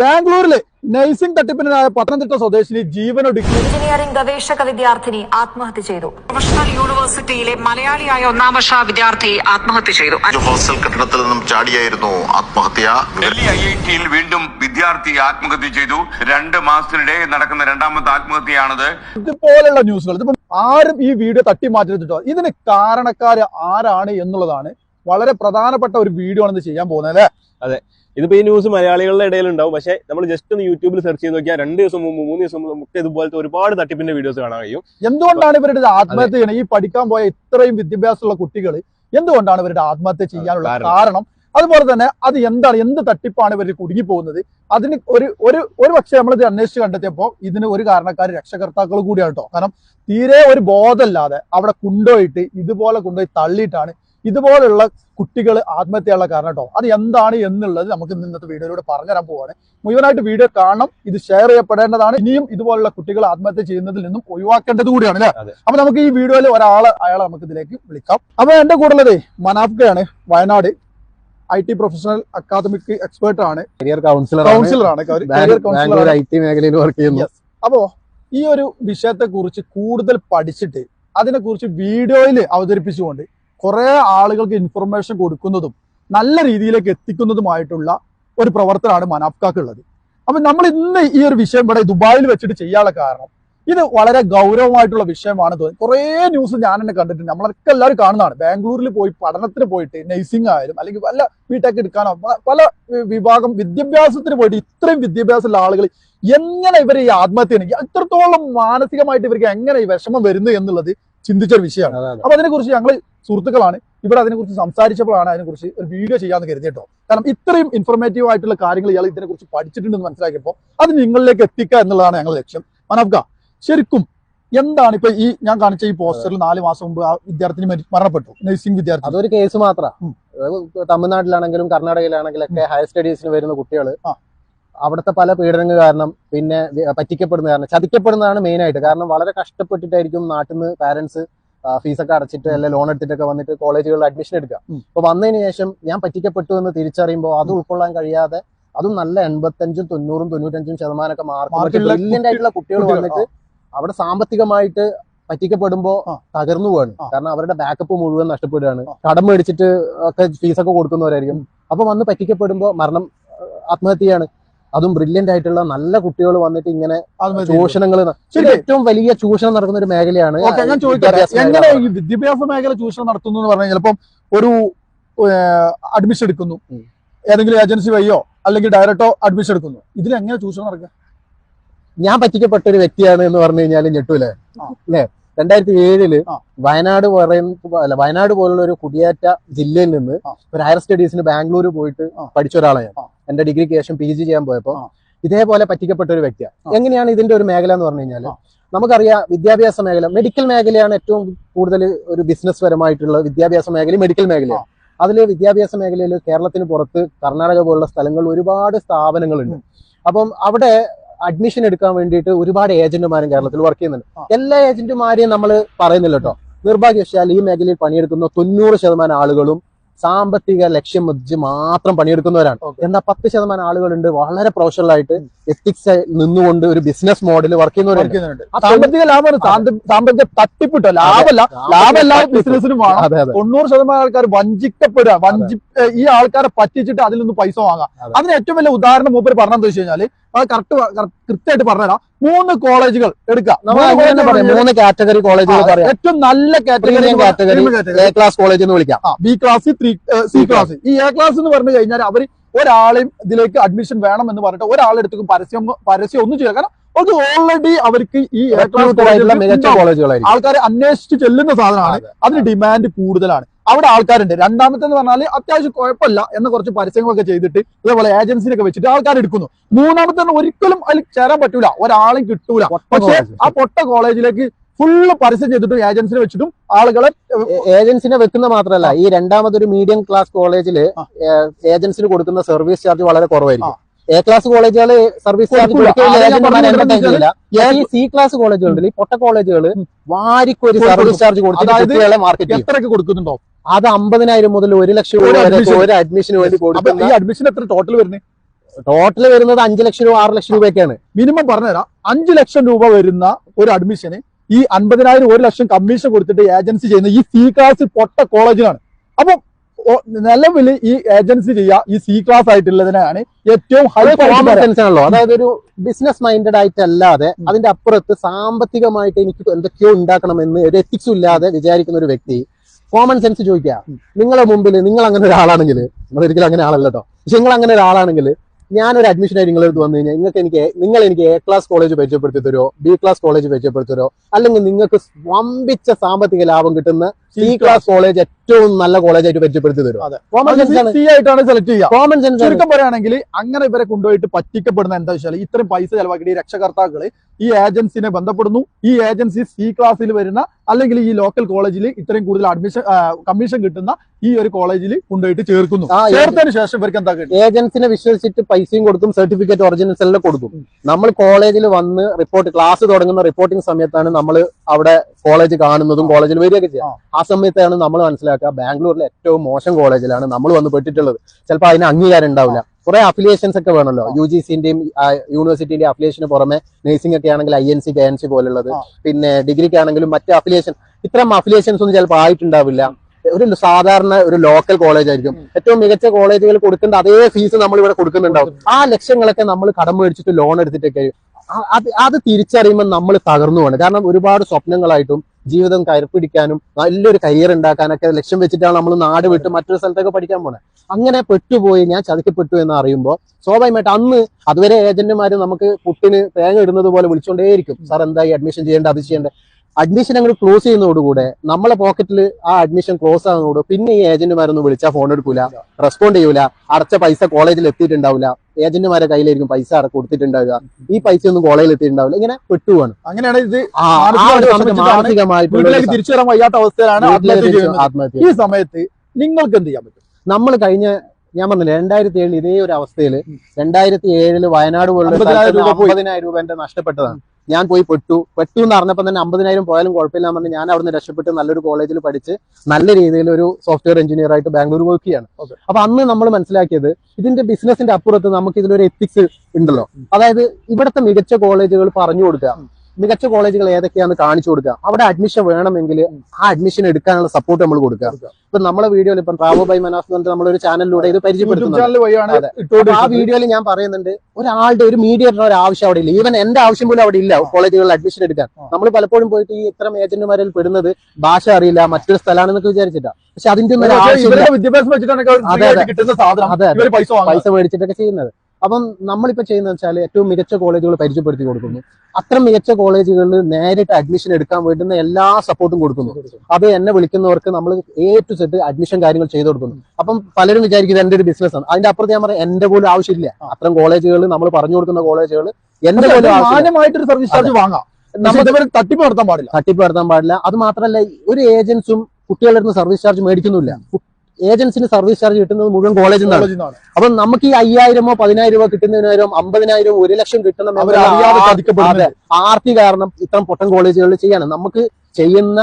ബാംഗ്ലൂരിൽ നഴ്സിംഗ് തട്ടിപ്പിനായ പത്തനംതിട്ട സ്വദേശിനി ജീവനൊടുക്കി എഞ്ചിനീയറിംഗ് ഗവേഷക വിദ്യാർത്ഥിനി ആത്മഹത്യ ചെയ്തു. പ്രൊഫഷണൽ യൂണിവേഴ്സിറ്റിയിലെ മലയാളിയായ ഒന്നാം വർഷ വിദ്യാർത്ഥി ആത്മഹത്യ ചെയ്തു. ഹോസ്റ്റൽ കെട്ടിടത്തിൽ നിന്നും ചാടിയായിരുന്നു ആത്മഹത്യ. ഡൽഹി ഐ ഐ ടിയിൽ വീണ്ടും വിദ്യാർത്ഥി ആത്മഹത്യ ചെയ്തു. രണ്ട് മാസത്തിനിടെ നടക്കുന്ന രണ്ടാമത്തെ ആത്മഹത്യയാണത്. ഇതുപോലുള്ള ന്യൂസുകൾ ഇതിപ്പോ ആരും ഈ വീഡിയോ തട്ടി മാറ്റിട്ടോ ഇതിന് കാരണക്കാര് ആരാണ് എന്നുള്ളതാണ് വളരെ പ്രധാനപ്പെട്ട ഒരു വീഡിയോ ആണ് ഇത് ചെയ്യാൻ പോകുന്നത് അല്ലേ? ഇതിപ്പോ ഈ ന്യൂസ് മലയാളികളുടെ ഇടയിൽ ഉണ്ടാവും പക്ഷേ നമ്മൾ ജസ്റ്റ് ഒന്ന് യൂട്യൂബിൽ സെർച്ച് ചെയ്ത് നോക്കിയാൽ രണ്ട് ദിവസം മുമ്പ് മൂന്ന് ദിവസം മുമ്പ് ഇതുപോലത്തെ ഒരുപാട് തട്ടിപ്പിന്റെ വീഡിയോസ് കാണാൻ കഴിയും. എന്തുകൊണ്ടാണ് ഇവരുടെ ആത്മഹത്യ ചെയ്യണം? ഈ പഠിക്കാൻ പോയ ഇത്രയും വിദ്യാഭ്യാസമുള്ള കുട്ടികൾ എന്തുകൊണ്ടാണ് ഇവരുടെ ആത്മഹത്യ ചെയ്യാനുള്ള കാരണം. കാരണം? അതുപോലെ തന്നെ അത് എന്താണ് എന്ത് തട്ടിപ്പാണ് ഇവർ കുടുങ്ങി പോകുന്നത് അതിന് ഒരു ഒരു ഒരു പക്ഷേ നമ്മളിത് അന്വേഷിച്ച് കണ്ടെത്തിയപ്പോൾ ഇതിന് ഒരു കാരണക്കാർ രക്ഷകർത്താക്കൾ കൂടിയാണ് കേട്ടോ കാരണം തീരെ ഒരു ബോധമില്ലാതെ അവിടെ കൊണ്ടുപോയിട്ട് ഇതുപോലെ കൊണ്ടുപോയി തള്ളിയിട്ടാണ് ഇതുപോലുള്ള കുട്ടികൾ ആത്മഹത്യയുള്ള കാരണം കേട്ടോ അത് എന്താണ് എന്നുള്ളത് നമുക്ക് ഇന്ന് ഇന്നത്തെ വീഡിയോയിലൂടെ പറഞ്ഞുതരാൻ പോവാണ്. മുഴുവനായിട്ട് വീഡിയോ കാണണം ഇത് ഷെയർ ചെയ്യപ്പെടേണ്ടതാണ്. ഇനിയും ഇതുപോലുള്ള കുട്ടികൾ ആത്മഹത്യ ചെയ്യുന്നതിൽ നിന്നും ഒഴിവാക്കേണ്ടത് കൂടിയാണ് അല്ലേ. അപ്പൊ നമുക്ക് ഈ വീഡിയോയിൽ ഒരാളെ അയാളെ നമുക്ക് ഇതിലേക്ക് വിളിക്കാം. അപ്പൊ എന്റെ കൂടെ ഉള്ളത് മനാഫ്കയാണ് Wayanad I T professional academic expert ആണ്. Career counsellor Bangalore I T മേഖലയിൽ വർക്ക് ചെയ്യുന്നു. അപ്പോ ഈ ഒരു വിഷയത്തെ കുറിച്ച് കൂടുതൽ പഠിച്ചിട്ട് അതിനെ കുറിച്ച് വീഡിയോയിൽ അവതരിപ്പിച്ചുകൊണ്ട് കുറെ ആളുകൾക്ക് ഇൻഫർമേഷൻ കൊടുക്കുന്നതും നല്ല രീതിയിലേക്ക് എത്തിക്കുന്നതുമായിട്ടുള്ള ഒരു പ്രവർത്തനമാണ് മനാഫ്കാക്കുള്ളത്. അപ്പൊ നമ്മൾ ഇന്ന് ഈ ഒരു വിഷയം ഇവിടെ ദുബായിൽ വെച്ചിട്ട് ചെയ്യാനുള്ള കാരണം ഇത് വളരെ ഗൗരവമായിട്ടുള്ള വിഷയമാണ്. തോന്നി കുറേ ന്യൂസ് ഞാൻ തന്നെ കണ്ടിട്ടുണ്ട്. നമ്മളൊക്കെ എല്ലാവരും കാണുന്നതാണ്. ബാംഗ്ലൂരിൽ പോയി പഠനത്തിന് പോയിട്ട് നഴ്സിംഗ് ആയാലും അല്ലെങ്കിൽ വല്ല ബിടെക് എടുക്കാനോ പല വിഭാഗം വിദ്യാഭ്യാസത്തിന് പോയിട്ട് ഇത്രയും വിദ്യാഭ്യാസമുള്ള ആളുകൾ എങ്ങനെ ഇവർ ഈ ആത്മഹത്യ ഇത്രത്തോളം എത്രത്തോളം മാനസികമായിട്ട് ഇവർക്ക് എങ്ങനെ ഈ വിഷമം വരുന്നു എന്നുള്ളത് ചിന്തിച്ചൊരു വിഷയമാണ്. അതെ, അതെ. അപ്പൊ അതിനെക്കുറിച്ച് ഞങ്ങൾ സുഹൃത്തുക്കളാണ്. ഇവിടെ അതിനെക്കുറിച്ച് സംസാരിച്ചപ്പോഴാണ് അതിനെക്കുറിച്ച് ഒരു വീഡിയോ ചെയ്യാന്ന് കരുതിട്ടോ കാരണം ഇത്രയും ഇൻഫർമേറ്റീവ് ആയിട്ടുള്ള കാര്യങ്ങൾ ഇയാൾ ഇതിനെക്കുറിച്ച് പഠിച്ചിട്ടുണ്ടെന്ന് മനസ്സിലാക്കിയപ്പോൾ അത് നിങ്ങളിലേക്ക് എത്തിക്കുക എന്നുള്ളതാണ് ഞങ്ങളുടെ ലക്ഷ്യം. മനഫ്ക ശരിക്കും എന്താണ് ഇപ്പൊ ഈ ഞാൻ കാണിച്ച ഈ പോസ്റ്ററിൽ നാല് മാസം മുമ്പ് ആ വിദ്യാർത്ഥിനി മരണപ്പെട്ടു നഴ്സിംഗ് വിദ്യാർത്ഥി. അതൊരു കേസ് മാത്രമാണ് തമിഴ്നാട്ടിലാണെങ്കിലും കർണാടകയിലാണെങ്കിലും ഒക്കെ ഹയർ സ്റ്റഡീസിന് വരുന്ന കുട്ടികൾ. അവിടുത്തെ പല പീഡനങ്ങൾ കാരണം പിന്നെ പറ്റിക്കപ്പെടുന്ന കാരണം ചതിക്കപ്പെടുന്നതാണ് മെയിൻ ആയിട്ട്. കാരണം വളരെ കഷ്ടപ്പെട്ടിട്ടായിരിക്കും നാട്ടിൽ നിന്ന് പാരന്റ്സ് ഫീസൊക്കെ അടച്ചിട്ട് അല്ലെങ്കിൽ ലോൺ എടുത്തിട്ടൊക്കെ വന്നിട്ട് കോളേജുകളിൽ അഡ്മിഷൻ എടുക്കുക. അപ്പൊ വന്നതിന് ശേഷം ഞാൻ പറ്റിക്കപ്പെട്ടു എന്ന് തിരിച്ചറിയുമ്പോൾ അത് ഉൾക്കൊള്ളാൻ കഴിയാതെ അതും നല്ല എൺപത്തഞ്ചും തൊണ്ണൂറും തൊണ്ണൂറ്റഞ്ചും ശതമാനമൊക്കെ മാർക്ക് ബ്രില്യന്റ് ആയിട്ടുള്ള കുട്ടികൾ വന്നിട്ട് അവിടെ സാമ്പത്തികമായിട്ട് പറ്റിക്കപ്പെടുമ്പോ തകർന്നു പോവാണ്. കാരണം അവരുടെ ബാക്കപ്പ് മുഴുവൻ നഷ്ടപ്പെടുകയാണ്. കടം മേടിച്ചിട്ട് ഒക്കെ ഫീസൊക്കെ കൊടുക്കുന്നവരായിരിക്കും. അപ്പൊ വന്ന് പറ്റിക്കപ്പെടുമ്പോ മരണം ആത്മഹത്യയാണ്. അതും ബ്രില്യന്റ് ആയിട്ടുള്ള നല്ല കുട്ടികൾ വന്നിട്ട് ഇങ്ങനെ ചൂഷണങ്ങൾ ഏറ്റവും വലിയ ചൂഷണം നടക്കുന്ന ഒരു മേഖലയാണ് ഞാൻ ചോദിക്കാം എങ്ങനെ ഈ വിദ്യാഭ്യാസ മേഖല ചൂഷണം നടത്തുന്നു എന്ന് പറഞ്ഞാൽ ചിലപ്പം ഒരു അഡ്മിഷൻ എടുക്കുന്നു. ഏതെങ്കിലും ഏജൻസി വഴിയോ അല്ലെങ്കിൽ ഡയറക്റ്റോ അഡ്മിഷൻ എടുക്കുന്നു. ഇതിൽ എങ്ങനെ ചൂഷണം നടക്കുക? ഞാൻ പറ്റിക്കപ്പെട്ട ഒരു വ്യക്തിയാണ് എന്ന് പറഞ്ഞു കഴിഞ്ഞാൽ ഞെട്ടൂലേ? അല്ലേ രണ്ടായിരത്തി ഏഴിൽ. വയനാട് പറയുന്ന അല്ല വയനാട് പോലുള്ള ഒരു കുടിയേറ്റ ജില്ലയിൽ നിന്ന് ഒരു ഹയർ സ്റ്റഡീസിന് ബാംഗ്ലൂർ പോയിട്ട് പഠിച്ച ആ. എന്റെ ഡിഗ്രിക്ക് ശേഷം പി ജി ചെയ്യാൻ പോയപ്പോ ഇതേപോലെ പറ്റിക്കപ്പെട്ട ഒരു വ്യക്തിയാണ്. എങ്ങനെയാണ് ഇതിന്റെ ഒരു മേഖല എന്ന് പറഞ്ഞു കഴിഞ്ഞാൽ നമുക്കറിയാം വിദ്യാഭ്യാസ മേഖല മെഡിക്കൽ മേഖലയാണ് ഏറ്റവും കൂടുതൽ ഒരു ബിസിനസ് പരമായിട്ടുള്ള വിദ്യാഭ്യാസ മേഖല മെഡിക്കൽ മേഖലയാണ്. അതിൽ വിദ്യാഭ്യാസ മേഖലയിൽ കേരളത്തിന് പുറത്ത് കർണാടക പോലുള്ള സ്ഥലങ്ങളിൽ ഒരുപാട് സ്ഥാപനങ്ങളുണ്ട്. അപ്പം അവിടെ അഡ്മിഷൻ എടുക്കാൻ വേണ്ടിയിട്ട് ഒരുപാട് ഏജന്റുമാരും കേരളത്തിൽ വർക്ക് ചെയ്യുന്നുണ്ട്. എല്ലാ ഏജന്റുമാരെയും നമ്മൾ പറയുന്നില്ല കേട്ടോ നിർഭാഗ്യവശാൽ ഈ മേഖലയിൽ പണിയെടുക്കുന്ന തൊണ്ണൂറ് ശതമാനം ആളുകളും സാമ്പത്തിക ലക്ഷ്യം വെച്ച് മാത്രം പണിയെടുക്കുന്നവരാണ്. എന്നാൽ പത്ത് ശതമാനം ആളുകളുണ്ട് വളരെ പ്രൊഫഷണൽ ആയിട്ട് എത്തിക്സ് നിന്നുകൊണ്ട് ഒരു ബിസിനസ് മോഡൽ വർക്ക് ചെയ്യുന്നവരുണ്ട്. സാമ്പത്തിക ലാഭമാണ് സാമ്പ- സാമ്പത്തിക തട്ടിപ്പിട്ടോ ലാഭമല്ല. ലാഭമല്ല. ബിസിനസ്സിനും തൊണ്ണൂറ് ശതമാനം ആൾക്കാർ വഞ്ചിക്കപ്പെടുക. വഞ്ചി ഈ ആൾക്കാരെ പറ്റിച്ചിട്ട് അതിൽ നിന്ന് പൈസ വാങ്ങാം അതിന് ഏറ്റവും വലിയ ഉദാഹരണം മൂപ്പര് പറഞ്ഞെന്ന് വെച്ച് കഴിഞ്ഞാൽ അത് കറക്റ്റ് കൃത്യമായിട്ട് പറഞ്ഞുതരാം. മൂന്ന് കോളേജുകൾ എടുക്കാം നമ്മൾ മൂന്ന് അങ്ങനെ college പറയാം? മൂന്ന് കാറ്റഗറി കോളേജുകൾ ആ, പറയാം. ഏറ്റവും നല്ല. കാറ്റഗറി എ ക്ലാസ് കോളേജ് എന്ന് വിളിക്കാം. B class three C class ഈ എ ക്ലാസ് എന്ന് പറഞ്ഞു കഴിഞ്ഞാൽ അവർ ഒരാളെയും ഇതിലേക്ക് അഡ്മിഷൻ വേണം എന്ന് പറഞ്ഞിട്ട് ഒരാളെടുത്തും പരസ്യം പരസ്യം ഒന്നും ചെയ്യാം കാരണം അത് ഓൾറെഡി അവർക്ക് ഈ മികച്ച കോളേജുകളായിരിക്കും ആൾക്കാരെ അന്വേഷിച്ച് ചെല്ലുന്ന സാധനമാണ്. അതിന് ഡിമാൻഡ് കൂടുതലാണ്. അവിടെ ആൾക്കാരുണ്ട്. രണ്ടാമത്തെ എന്ന് പറഞ്ഞാൽ അത്യാവശ്യം കുഴപ്പമില്ല എന്ന് കുറച്ച് പരസ്യങ്ങളൊക്കെ ചെയ്തിട്ട് ഇതേപോലെ ഏജൻസിനൊക്കെ വെച്ചിട്ട് ആൾക്കാർ എടുക്കുന്നു. മൂന്നാമത്തെ ഒരിക്കലും അതിൽ ചേരാൻ പറ്റൂല. ഒരാളും കിട്ടൂല. പക്ഷെ ആ പൊട്ട കോളേജിലേക്ക് ഫുള്ള് പരസ്യം ചെയ്തിട്ടും ഏജൻസിനെ വെച്ചിട്ടും ആളുകളെ ഏജൻസിനെ വെക്കുന്ന മാത്രമല്ല ഈ രണ്ടാമതൊരു മീഡിയം ക്ലാസ് കോളേജിൽ ആ. ഏജൻസിന് കൊടുക്കുന്ന സർവീസ് ചാർജ് വളരെ കുറവായിരിക്കും. എ ക്ലാസ് കോളേജുകൾ സർവീസ് ചാർജ് സി ക്ലാസ് കോളേജുകളിൽ പൊട്ട കോളേജുകൾ. വാരിക്കൊരു സർവീസ് ചാർജ് കൊടുത്തിട്ട് മാർക്കറ്റ് എത്രയൊക്കെ കൊടുക്കുന്നുണ്ടോ? അത് അമ്പതിനായിരം മുതൽ ഒരു ലക്ഷം രൂപ വരെ ഒരു അഡ്മിഷന് വേണ്ടി കൊടുക്കും ഈ അഡ്മിഷൻ എത്ര ടോട്ടൽ വരുന്നത് ടോട്ടൽ വരുന്നത് അഞ്ചു ലക്ഷം രൂപ ആറ് ലക്ഷം രൂപയൊക്കെയാണ്. മിനിമം പറഞ്ഞുതരാം. അഞ്ചു ലക്ഷം രൂപ വരുന്ന ഒരു അഡ്മിഷന് ഈ അൻപതിനായിരം ഒരു ലക്ഷം കമ്മീഷൻ കൊടുത്തിട്ട് ഏജൻസി ചെയ്യുന്ന ഈ സി ക്ലാസ് പൊട്ട കോളേജിലാണ് അപ്പൊ നിലവിൽ ഈ ഏജൻസി ചെയ്യുക ഈ സി ക്ലാസ് ആയിട്ടുള്ളതിനാണ് ഏറ്റവും ഹൈ കോമൺ സെൻസ് ആണല്ലോ. അതായത് ഒരു ബിസിനസ് മൈൻഡഡ് ആയിട്ടല്ലാതെ അതിന്റെ അപ്പുറത്ത് സാമ്പത്തികമായിട്ട് എനിക്ക് എന്തൊക്കെയോ ഉണ്ടാക്കണമെന്ന് ഒരു എത്തിക്സും ഇല്ലാതെ വിചാരിക്കുന്ന ഒരു വ്യക്തി കോമൺ സെൻസ് ചോദിക്കുക. നിങ്ങളുടെ മുമ്പിൽ നിങ്ങൾ അങ്ങനെ ഒരാളാണെങ്കിൽ നിങ്ങൾ ഒരിക്കലും അങ്ങനെ ആളല്ല പക്ഷെ നിങ്ങൾ അങ്ങനെ ഒരാളാണെങ്കിൽ ഞാനൊരു അഡ്മിഷൻ ആയി നിങ്ങളുടെ അടുത്ത് വന്നു കഴിഞ്ഞാൽ നിങ്ങൾക്ക് എനിക്ക് നിങ്ങൾ എനിക്ക് എ ക്ലാസ് കോളേജ് പരിചയപ്പെടുത്തി തരുമോ ബി ക്ലാസ് കോളേജ് പരിചയപ്പെടുത്തി തരുമോ അല്ലെങ്കിൽ നിങ്ങൾക്ക് വമ്പിച്ച സാമ്പത്തിക ലാഭം കിട്ടുന്ന സി ക്ലാസ് കോളേജ് ഏറ്റവും നല്ല കോളേജായിട്ട് പരിചയപ്പെടുത്തി തരും സി ആയിട്ടാണ് സെലക്ട് ചെയ്യുക. കോമൺ സെൻസ് ചുരുക്കം പറയുകയാണെങ്കിൽ അങ്ങനെ ഇവരെ കൊണ്ടുപോയിട്ട് പറ്റിക്കപ്പെടുന്ന എന്താ വെച്ചാൽ ഇത്രയും പൈസ ചെലവാക്കിയിട്ട് ഈ രക്ഷകർത്താക്കൾ ഈ ഏജൻസിനെ ബന്ധപ്പെടുന്നു. ഈ ഏജൻസി സി ക്ലാസ്സിൽ വരുന്ന അല്ലെങ്കിൽ ഈ ലോക്കൽ കോളേജിൽ ഇത്രയും കൂടുതൽ അഡ്മിഷൻ കമ്മീഷൻ കിട്ടുന്ന ഈ ഒരു കോളേജിൽ കൊണ്ടുപോയിട്ട് ചേർക്കുന്നു. ചേർത്തതിന് ശേഷം ഇവർക്ക് എന്താ കിട്ടും ഏജൻസിനെ വിശ്വസിച്ചിട്ട് പൈസയും കൊടുക്കും സർട്ടിഫിക്കറ്റ് ഒറിജിനൽസ് എല്ലാം കൊടുക്കും. നമ്മൾ കോളേജിൽ വന്ന് റിപ്പോർട്ട് ക്ലാസ് തുടങ്ങുന്ന റിപ്പോർട്ടിംഗ് സമയത്താണ് നമ്മൾ അവിടെ കോളേജ് കാണുന്നതും കോളേജിൽ വരികയൊക്കെ ചെയ്യാം ആ സമയത്താണ് നമ്മൾ മനസ്സിലാക്കുക ബാംഗ്ലൂരിലെ ഏറ്റവും മോശം കോളേജിലാണ് നമ്മൾ വന്ന് പെട്ടിട്ടുള്ളത്. ചിലപ്പോൾ അതിന് അംഗീകാരം ഉണ്ടാവില്ല. കുറെ അഫിലിയേഷൻസ് ഒക്കെ വേണമല്ലോ. യു ജി സിന്റെയും യൂണിവേഴ്സിറ്റിന്റെ അഫിലിയേഷന് പുറമെ നഴ്സിംഗ് ഒക്കെ ആണെങ്കിൽ I N C K N C പോലുള്ളത് പിന്നെ ഡിഗ്രിക്ക് ആണെങ്കിലും മറ്റ് അഫിലിയേഷൻ ഇത്തരം അഫിലിയേഷൻസ് ഒന്നും ചിലപ്പോൾ ആയിട്ടുണ്ടാവില്ല. ഒരു സാധാരണ ഒരു ലോക്കൽ കോളേജ് ആയിരിക്കും. ഏറ്റവും മികച്ച കോളേജുകൾ കൊടുക്കേണ്ട അതേ ഫീസ് നമ്മൾ ഇവിടെ കൊടുക്കുന്നുണ്ടാവും. ആ ലക്ഷ്യങ്ങളൊക്കെ നമ്മൾ കടം മേടിച്ചിട്ട് ലോൺ എടുത്തിട്ടൊക്കെ അത് അത് തിരിച്ചറിയുമ്പോൾ നമ്മൾ തകർന്നു പോകണം കാരണം ഒരുപാട് സ്വപ്നങ്ങളായിട്ടും ജീവിതം കയർപ്പിടിക്കാനും നല്ലൊരു കരിയർ ഉണ്ടാക്കാനൊക്കെ ലക്ഷ്യം വെച്ചിട്ടാണ് നമ്മൾ നാട് വിട്ട് മറ്റൊരു സ്ഥലത്തൊക്കെ പഠിക്കാൻ പോണത് അങ്ങനെ പെട്ടുപോയി ഞാൻ ചതിക്കപ്പെട്ടു എന്ന് അറിയുമ്പോൾ സ്വാഭാവികമായിട്ട് അന്ന് അതുവരെ ഏജന്റുമാർ നമുക്ക് പുട്ടിന് തേങ്ങ ഇടുന്നത് പോലെ വിളിച്ചുകൊണ്ടേയിരിക്കും സാർ എന്തായി അഡ്മിഷൻ ചെയ്യേണ്ട? അത് ചെയ്യേണ്ട? അഡ്മിഷൻ അങ്ങോട്ട് ക്ലോസ് ചെയ്യുന്നതോടുകൂടെ നമ്മളെ പോക്കറ്റിൽ ആ അഡ്മിഷൻ ക്ലോസ് ആകുന്നതോട് പിന്നെ ഈ ഏജന്റുമാരൊന്നും വിളിച്ചാൽ ഫോൺ എടുക്കൂല റെസ്പോണ്ട് ചെയ്യൂല അടച്ച പൈസ കോളേജിൽ എത്തിയിട്ടുണ്ടാവില്ല ഏജന്റുമാരെ കയ്യിലായിരിക്കും പൈസ അടക്കം കൊടുത്തിട്ടുണ്ടാവുക. ഈ പൈസ ഒന്നും കോളേജിൽ എത്തിയിട്ടുണ്ടാവില്ല ഇങ്ങനെ പെട്ടുപോണ് അങ്ങനെയാണ് ഇത് മാനസികമായിട്ട് തിരിച്ചു വരാൻ വയ്യാത്ത അവസ്ഥയിലാണ് ആത്മഹത്യ ഈ സമയത്ത് നിങ്ങൾക്ക് എന്ത് ചെയ്യാൻ പറ്റും? നമ്മൾ കഴിഞ്ഞ ഞാൻ പറഞ്ഞില്ല രണ്ടായിരത്തി ഏഴിൽ ഇതേ ഒരു അവസ്ഥയിൽ രണ്ടായിരത്തി ഏഴിൽ വയനാട് പോലുള്ള. അമ്പതിനായിരം രൂപ എന്റെ നഷ്ടപ്പെട്ടതാണ്. ഞാൻ പോയി പെട്ടു. പെട്ടു എന്ന് പറഞ്ഞപ്പോൾ തന്നെ അമ്പതിനായിരം പോയാലും കുഴപ്പമില്ല പറഞ്ഞ് ഞാൻ അവിടുന്ന് രക്ഷപ്പെട്ട് നല്ലൊരു കോളേജിൽ പഠിച്ച് നല്ല രീതിയിൽ ഒരു സോഫ്റ്റ്വെയർ എഞ്ചിനീയർ ആയിട്ട് ബാംഗ്ലൂർ വർക്ക് ചെയ്യാണ്. അപ്പൊ അന്ന് നമ്മൾ മനസ്സിലാക്കിയത് ഇതിന്റെ ബിസിനസിന്റെ അപ്പുറത്ത് നമുക്ക് ഇതിലൊരു എത്തിക്സ് ഉണ്ടല്ലോ. അതായത് ഇവിടുത്തെ മികച്ച കോളേജുകൾ പറഞ്ഞു കൊടുക്കുക. മികച്ച കോളേജുകൾ ഏതൊക്കെയാന്ന് കാണിച്ചു കൊടുക്കുക. അവിടെ അഡ്മിഷൻ വേണമെങ്കിൽ ആ അഡ്മിഷൻ എടുക്കാനുള്ള സപ്പോർട്ട് നമ്മൾ കൊടുക്കുക. ഇപ്പൊ നമ്മുടെ വീഡിയോയിൽ ഇപ്പം ട്രാവോ ബൈ മനാസ് എന്ന് പറഞ്ഞിട്ട് നമ്മളൊരു ചാനലിലൂടെ ഇത് പരിചയപ്പെടുത്തുന്നു പരിചയപ്പെടുത്തുന്നുണ്ട്. ആ വീഡിയോയിൽ ഞാൻ പറയുന്നുണ്ട് ഒരാളുടെ ഒരു മീഡിയേറ്റർ ഒരു ആവശ്യം അവിടെ ഇല്ല. ഈവൻ എന്റെ ആവശ്യം പോലും അവിടെ ഇല്ല കോളേജുകളിൽ അഡ്മിഷൻ എടുക്കാൻ. നമ്മൾ പലപ്പോഴും പോയിട്ട് ഈ ഇത്തരം ഏജന്റുമാരിൽ പെടുന്നത് ഭാഷ അറിയില്ല മറ്റൊരു സ്ഥലമാണെന്നൊക്കെ വിചാരിച്ചിട്ടാ. പക്ഷെ അതിന്റെ ഒന്നും വാങ്ങുന്നത് പൈസ മേടിച്ചിട്ടൊക്കെ ചെയ്യുന്നത്. അപ്പം നമ്മളിപ്പോ ചെയ്യുന്നത് വെച്ചാൽ ഏറ്റവും മികച്ച കോളേജുകൾ പരിചയപ്പെടുത്തി കൊടുക്കുന്നു. അത്ര മികച്ച കോളേജുകളിൽ നേരിട്ട് അഡ്മിഷൻ എടുക്കാൻ വേണ്ടുന്ന എല്ലാ സപ്പോർട്ടും കൊടുക്കുന്നു. അത് എന്നെ വിളിക്കുന്നവർക്ക് നമ്മൾ എ ടു സെറ്റ് അഡ്മിഷൻ കാര്യങ്ങൾ ചെയ്തു കൊടുക്കുന്നു. അപ്പം പലരും വിചാരിക്കുന്നത് എന്റെ ഒരു ബിസിനസ് ആണ്. അതിന്റെ അപ്പുറത്ത് ഞാൻ പറയാം എന്റെ പോലും ആവശ്യമില്ല. അത്തരം കോളേജുകൾ നമ്മൾ പറഞ്ഞു കൊടുക്കുന്ന കോളേജുകൾ എന്റെ പക്ഷേ പോലും മാന്യമായിട്ടൊരു സർവീസ് ചാർജ് വാങ്ങാം. നമുക്ക് തട്ടിപ്പ് നടത്താൻ പാടില്ല. തട്ടിപ്പ് നടത്താൻ പാടില്ല. അത് മാത്രമല്ല ഒരു ഏജൻസും കുട്ടികളുടെ സർവീസ് ചാർജ് മേടിക്കുന്നില്ല ഏജൻസിന് സർവീസ് ചാർജ് കിട്ടുന്നത് മുഴുവൻ കോളേജിൽ നിന്നാണ് അപ്പൊ നമുക്ക് ഈ അയ്യായിരമോ പതിനായിരം രൂപ കിട്ടുന്നതിനായിരം അമ്പതിനായിരം ഒരു ലക്ഷം കിട്ടണം ആർത്തി കാരണം ഇത്തരം പൊട്ടൻ കോളേജുകളിൽ ചെയ്യാണ് നമുക്ക് ചെയ്യുന്ന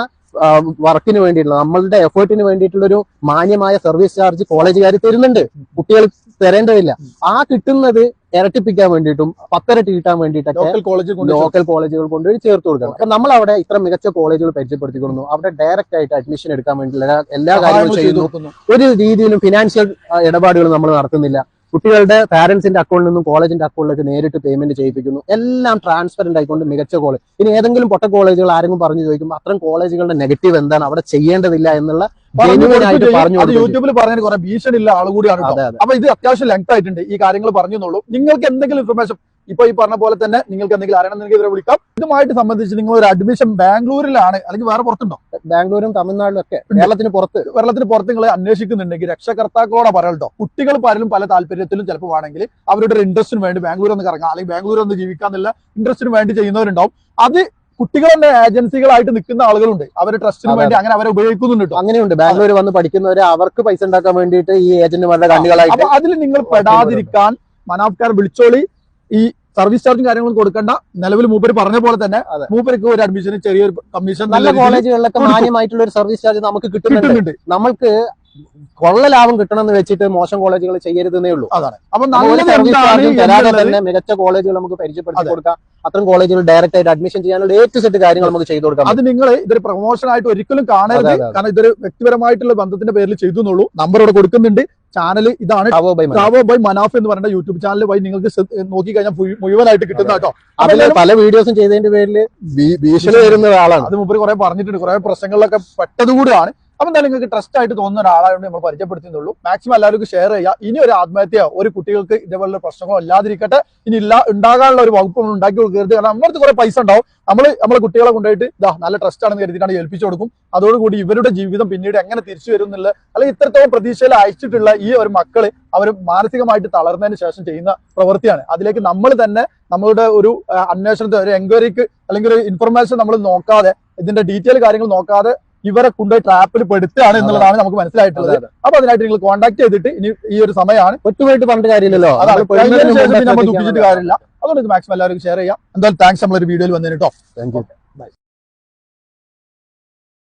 വർക്കിന് വേണ്ടിയിട്ടുള്ള നമ്മളുടെ എഫേർട്ടിന് വേണ്ടിയിട്ടുള്ള ഒരു മാന്യമായ സർവീസ് ചാർജ് കോളേജുകാർ തരുന്നുണ്ട്. കുട്ടികൾ തരേണ്ടതില്ല. ആ കിട്ടുന്നത് ഇരട്ടിപ്പിക്കാൻ വേണ്ടിയിട്ടും പത്തരട്ടി കിട്ടാൻ വേണ്ടിയിട്ടൊക്കെ ലോക്കൽ കോളേജുകൾ കൊണ്ടുപോയി ചേർത്ത് കൊടുക്കണം. അപ്പൊ നമ്മൾ അവിടെ ഇത്ര മികച്ച കോളേജുകൾ പരിചയപ്പെടുത്തി കൊടുക്കുന്നു അവിടെ ഡയറക്റ്റ് ആയിട്ട് അഡ്മിഷൻ എടുക്കാൻ വേണ്ടിയിട്ടുള്ള എല്ലാ- കാര്യങ്ങളും ചെയ്തു ചെയ്യുന്നു. ഒരു രീതിയിലും ഫിനാൻഷ്യൽ ഇടപാടുകൾ നമ്മൾ നടത്തുന്നില്ല. കുട്ടികളുടെ പാരന്റ്സിന്റെ അക്കൗണ്ടിൽ നിന്നും കോളേജിന്റെ അക്കൗണ്ടിലേക്ക് നേരിട്ട് പേയ്മെന്റ് ചെയ്യിപ്പിക്കുന്നു. എല്ലാം ട്രാൻസ്പെറന്റ് ആയിക്കൊണ്ട് മികച്ച കോളേജ് ഇനി ഏതെങ്കിലും പൊട്ട കോളേജുകൾ ആരെങ്കിലും പറഞ്ഞു ചോദിക്കുമ്പോൾ അത്തരം കോളേജുകളുടെ നെഗറ്റീവ് എന്താണ്? അവിടെ ചെയ്യേണ്ടതില്ല എന്നുള്ള യൂട്യൂബിൽ പറഞ്ഞ കുറെ ഭീഷണിയുള്ള ആളുകൂടിയാണ് അപ്പൊ ഇത് അത്യാവശ്യം ലെങ്ത് ആയിട്ടുണ്ട്. ഈ കാര്യങ്ങൾ പറഞ്ഞു നിങ്ങൾക്ക് എന്തെങ്കിലും ഇൻഫർമേഷൻ ഇപ്പൊ ഈ പറഞ്ഞ പോലെ തന്നെ നിങ്ങൾക്ക് എന്തെങ്കിലും അറിയണമെന്നെങ്കിൽ ഇവരെ വിളിക്കാം. ഇതുമായിട്ട് സംബന്ധിച്ച് നിങ്ങൾ ഒരു അഡ്മിഷൻ ബാംഗ്ലൂരിലാണ് അല്ലെങ്കിൽ വേറെ പുറത്തുണ്ടോ? ബാംഗ്ലൂരും തമിഴ്നാട്ടിലും ഒക്കെ കേരളത്തിന് പുറത്ത്. കേരളത്തിന് പുറത്ത് നിങ്ങൾ അന്വേഷിക്കുന്നുണ്ടെങ്കിൽ രക്ഷകർത്താക്കളോടെ പറയട്ടോ. കുട്ടികൾ പലരും പല താല്പര്യത്തിലും ചിലപ്പോൾ വേണമെങ്കിൽ അവരുടെ ഒരു ഇൻട്രസ്റ്റിന് വേണ്ടി ബാംഗ്ലൂർ ഒന്ന് കറങ്ങാം. അല്ലെങ്കിൽ ബാംഗ്ലൂർ ഒന്ന് ജീവിക്കാന്നുള്ള ഇൻട്രസ്റ്റിന് വേണ്ടി ചെയ്യുന്നവരുണ്ടാവും. അത് കുട്ടികൾ തന്നെ ഏജൻസികളായിട്ട് നിൽക്കുന്ന ആളുകളുണ്ട്. അവർ ട്രസ്റ്റിന് വേണ്ടി അങ്ങനെ അവരെ ഉപയോഗിക്കുന്നുണ്ട് അങ്ങനെയുണ്ട്. ബാംഗ്ലൂർ വന്ന് പഠിക്കുന്നവരെ അവർക്ക് പൈസ ഉണ്ടാക്കാൻ വേണ്ടിയിട്ട് ഈ ഏജന്റുമാരുടെ കണ്ണികളായിട്ട് അതിൽ നിങ്ങൾ പെടാതിരിക്കാൻ മനാഫ്കാർ വിളിച്ചോളി. ഈ സർവീസ് ചാർജും കാര്യങ്ങളും കൊടുക്കണ്ട. നിലവിൽ മൂപ്പര് പറഞ്ഞ പോലെ തന്നെ മൂപ്പർക്ക് ഒരു അഡ്മിഷൻ ചെറിയൊരു കമ്മീഷൻ നല്ല കോളേജുകളിലൊക്കെ മാന്യമായിട്ടുള്ള ഒരു സർവീസ് ചാർജ് നമുക്ക് കിട്ടുന്നുണ്ട്. നമ്മൾക്ക് കൊള്ള ലാഭം കിട്ടണം എന്ന് വെച്ചിട്ട് മോശം കോളേജുകൾ ചെയ്യരുതെന്നേ ഉള്ളൂ. അതാണ്. അപ്പൊ തരാതെ തന്നെ മികച്ച കോളേജുകൾ നമുക്ക് പരിചയപ്പെടുത്തി കൊടുക്കാം. അത്തരം കോളേജുകൾ ഡയറക്റ്റ് ആയിട്ട് അഡ്മിഷൻ ചെയ്യാനുള്ള ഏറ്റവും സെറ്റ് കാര്യങ്ങൾ നമുക്ക് ചെയ്തു കൊടുക്കാം. അത് നിങ്ങൾ ഇതൊരു പ്രൊമോഷൻ ആയിട്ട് ഒരിക്കലും കാണരുത്. കാരണം ഇതൊരു വ്യക്തിപരമായിട്ടുള്ള ബന്ധത്തിന്റെ പേരിൽ ചെയ്തു എന്നുള്ളൂ. നമ്പർ ഇവിടെ കൊടുക്കുന്നുണ്ട്. ചാനൽ ഇതാണ് ടാവോ ബൈ മനാഫ്. എന്ന് പറയുന്ന യൂട്യൂബ് ചാനൽ വഴി നിങ്ങൾക്ക് നോക്കി കഴിഞ്ഞാൽ മുഴുവനായിട്ട് കിട്ടുന്ന കേട്ടോ. പല വീഡിയോസും ചെയ്തതിന്റെ പേരിൽ ഭീഷണി വരുന്ന ഒരാളാണ്. അത് മുമ്പ് കുറെ പറഞ്ഞിട്ടുണ്ട്. കുറെ പ്രശ്നങ്ങളിലൊക്കെ പെട്ടതുകൂടിയാണ് അപ്പൊ എന്തായാലും നിങ്ങൾക്ക് ട്രസ്റ്റ് ആയിട്ട് തോന്നുന്ന ഒരാളായതുകൊണ്ട് നമ്മൾ പരിചയപ്പെടുത്തുന്നുള്ളൂ മാക്സിമം എല്ലാവർക്കും ഷെയർ ചെയ്യുക. ഇനി ഒരു ആത്മഹത്യയോ ഒരു കുട്ടികൾക്ക് ഇതേപോലുള്ള പ്രശ്നങ്ങളോ ഇല്ലാതിരിക്കട്ടെ. ഇനി ഇല്ല ഉണ്ടാകാനുള്ള ഒരു വകുപ്പ് നമ്മൾ ഉണ്ടാക്കി കൊടുക്കരുത് കാരണം നമ്മുടെ കുറെ പൈസ ഉണ്ടാവും. നമ്മൾ നമ്മളെ കുട്ടികളെ കൊണ്ടുപോയിട്ട് ഇതാ നല്ല ട്രസ്റ്റ് ആണെന്ന് കരുതിയിട്ടാണ് ഏൽപ്പിച്ചു കൊടുക്കും. അതോടുകൂടി ഇവരുടെ ജീവിതം പിന്നീട് എങ്ങനെ തിരിച്ചു വരും എന്നുള്ള അല്ലെങ്കിൽ ഇത്രത്തോളം പ്രതീക്ഷയിൽ അയച്ചിട്ടുള്ള ഈ ഒരു മക്കൾ അവർ മാനസികമായിട്ട് തളർന്നതിന് ശേഷം ചെയ്യുന്ന പ്രവൃത്തിയാണ്. അതിലേക്ക് നമ്മൾ തന്നെ നമ്മളുടെ ഒരു അന്വേഷണത്തെ ഒരു എൻക്വയറിക്ക് അല്ലെങ്കിൽ ഒരു ഇൻഫർമേഷൻ നമ്മൾ നോക്കാതെ ഇതിന്റെ ഡീറ്റെയിൽ കാര്യങ്ങൾ നോക്കാതെ ഇവരെ കൊണ്ടുപോയി ട്രാപ്പിൽ പെടുത്തുകയാണ് എന്നുള്ളതാണ് നമുക്ക് മനസ്സിലായിട്ടുള്ളത്. അപ്പൊ അതിനായിട്ട് നിങ്ങൾ കോൺടാക്ട് ചെയ്തിട്ട് ഇനി ഈ ഒരു സമയമാണ്. ഒറ്റമായിട്ട് പറഞ്ഞ കാര്യമില്ലല്ലോ? നമ്മൾ ദുഃഖിച്ചിട്ട് കാര്യമില്ല. അതുകൊണ്ട് ഇത് മാക്സിമം എല്ലാവർക്കും ഷെയർ ചെയ്യാം. എന്തായാലും താങ്ക്സ് നമ്മളൊരു വീഡിയോയിൽ വന്നിട്ടോ താങ്ക് യു ബൈ